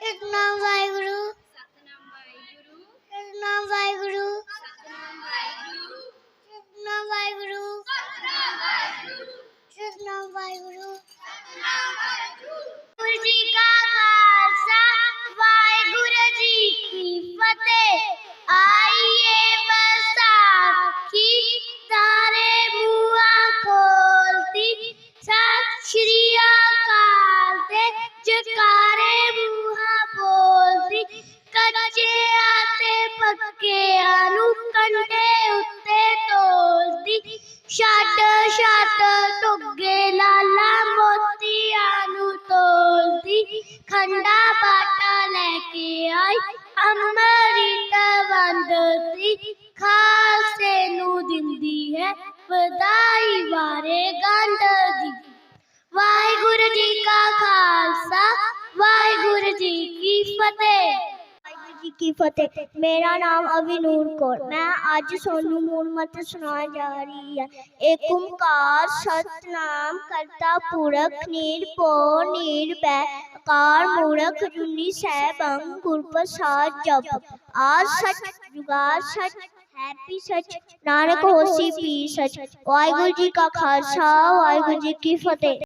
ਸਤਨਾਮ ਵਾਹਿਗੁਰੂ। ਸਤਨਾਮ ਵਾਹਿਗੁਰੂ। ਸਤਨਾਮ ਵਾਹਿਗੁਰੂ। ਸਤਨਾਮ ਵਾਹਿਗੁਰੂ। ਸਤਨਾਮ ਵਾਹਿਗੁਰੂ। ਸਤਨਾਮ ਵਾਹਿਗੁਰੂ। ਗੁਰੂ ਜੀ ਕਾ ਖਾਲਸਾ ਵਾਹਿਗੁਰੂ ਜੀ ਕੀ ਫਤਿਹ। ਆਈਏ ਵਿਸਾਖੀ ਤਾਰੇ ਮੂਆ ਖੋਲਦੀ ਸਤਿ ਸ਼੍ਰੀ ਅਕਾਲ ਤੇ ਜਕਾਰੇ ਤੇ ਨੂੰ ਕੰਡੇ ਉੱਤੇ ਤੋਲਦੀ। ਛੱਡ ਛੱਡ ਟੁੱਗੇ ਲਾਲਾ ਮੋਤੀਆਂ ਨੂੰ ਤੋਲਦੀ। ਖੰਡਾ ਬਾਟਾ ਲੈ ਕੇ ਆਈ, ਅੰਮ੍ਰਿਤ ਵੰਡਦੀ। ਖਾਲਸੇ ਨੂੰ ਦਿੰਦੀ ਹੈ ਵਧਾਈ ਵਾਰੇ ਗੰਢਦੀ ਵਾਹਿਗੁਰੂ ਜੀ ਕਾ ਖਾਲਸਾ, ਵਾਹਿਗੁਰੂ ਜੀ ਕੀ ਫਤਿਹ। ਜੀ ਕੀ ਫਤਿਹ। ਮੇਰਾ ਨਾਮ ਅਵਿਨੂਰ ਕੌਰ। ਮੈਂ ਅੱਜ ਸੋਨੂੰ ਮੂਲ ਮਤ ਸੁਣਾਉਣ ਜਾ ਰਹੀ ਹਾਂ। ਏਕ ਓੰਕਾਰ ਸਤਨਾਮ ਕਰਤਾ ਪੁਰਖ ਨਿਰਭਉ ਨਿਰਭੈ ਅਕਾਲ ਮੂਰਖ ਜੁਨੀ ਸੈਭੰ ਗੁਰ ਪ੍ਰਸਾਦ ਜਪ। ਆਦ ਸਚ ਜੁਗਾਦ ਸਚ, ਹੈਪੀ ਸਚ, ਨਾਨਕ ਹੋਸੀ ਪੀ ਸਚ। ਵਾਹਿਗੁਰੂ ਜੀ ਕਾ ਖਾਲਸਾ, ਵਾਹਿਗੁਰੂ ਜੀ ਕੀ ਫਤਿਹ।